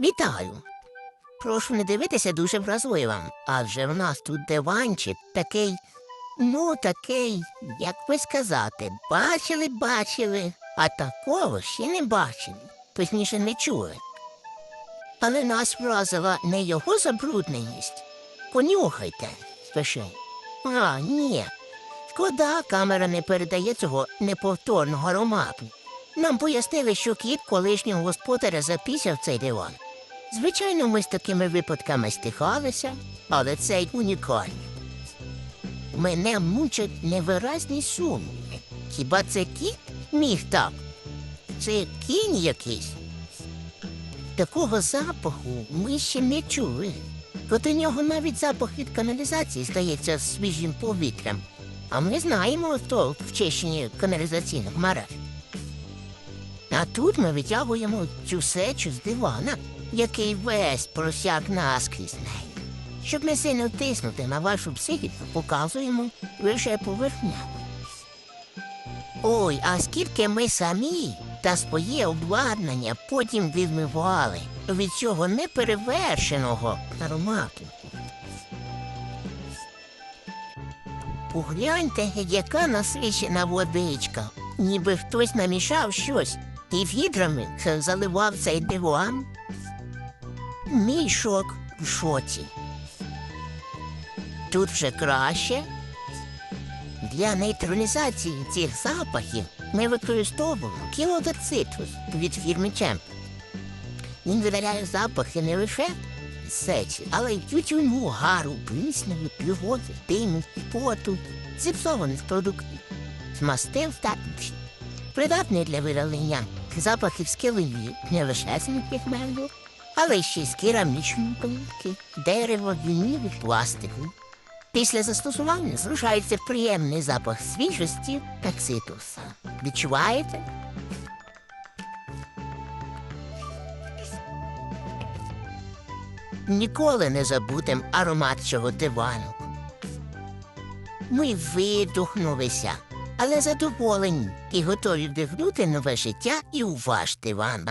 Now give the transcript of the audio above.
Вітаю. Прошу не дивитися дуже вразливо, адже в нас тут диванчик такий, ну такий, як би сказати, бачили, бачили, а такого ще не бачили, точніше не чули. Але нас вразила не його забрудненість. Понюхайте, спеши. А, ні. Шкода, камера не передає цього неповторного аромату. Нам пояснили, що кіт колишнього господаря запісяв цей диван. Звичайно, ми з такими випадками стихалися, але цей унікальний. Мене мучать невиразні сумніви. Хіба це кіт міг так? Це кінь якийсь? Такого запаху ми ще не чули. От у нього навіть запах від каналізації здається свіжим повітрям. А ми знаємо то в Чещині каналізаційних мереж. А тут ми витягуємо цю сечу з дивана, який весь просяк наскрізь нею. Щоб не сильно тиснути на вашу психіку, показуємо лише поверхнево. Ой, а скільки ми самі та своє обладнання потім відмивали від цього неперевершеного аромату. Погляньте, яка насичена водичка, ніби хтось намішав щось і відрами заливав цей диван. Мій шок в шоці. Тут вже краще. Для нейтралізації цих запахів ми використовуємо кілодоцитрус від фірми Чемп. Він видаляє запахи не лише сечі, але й тютюну, гару, плісняву, плювоти, диму, поту, зіпсованих продуктів, змастив та інші. Придатний для видалення запахів з не лише з м'яких але ще й з керамічної плитки, дерева, вінів і пластику. Після застосування зрушається приємний запах свіжості та цитруса. Відчуваєте? Ніколи не забудем аромат цього дивану. Ми видухнулися, але задоволені і готові вдихнути нове життя і у ваш диван.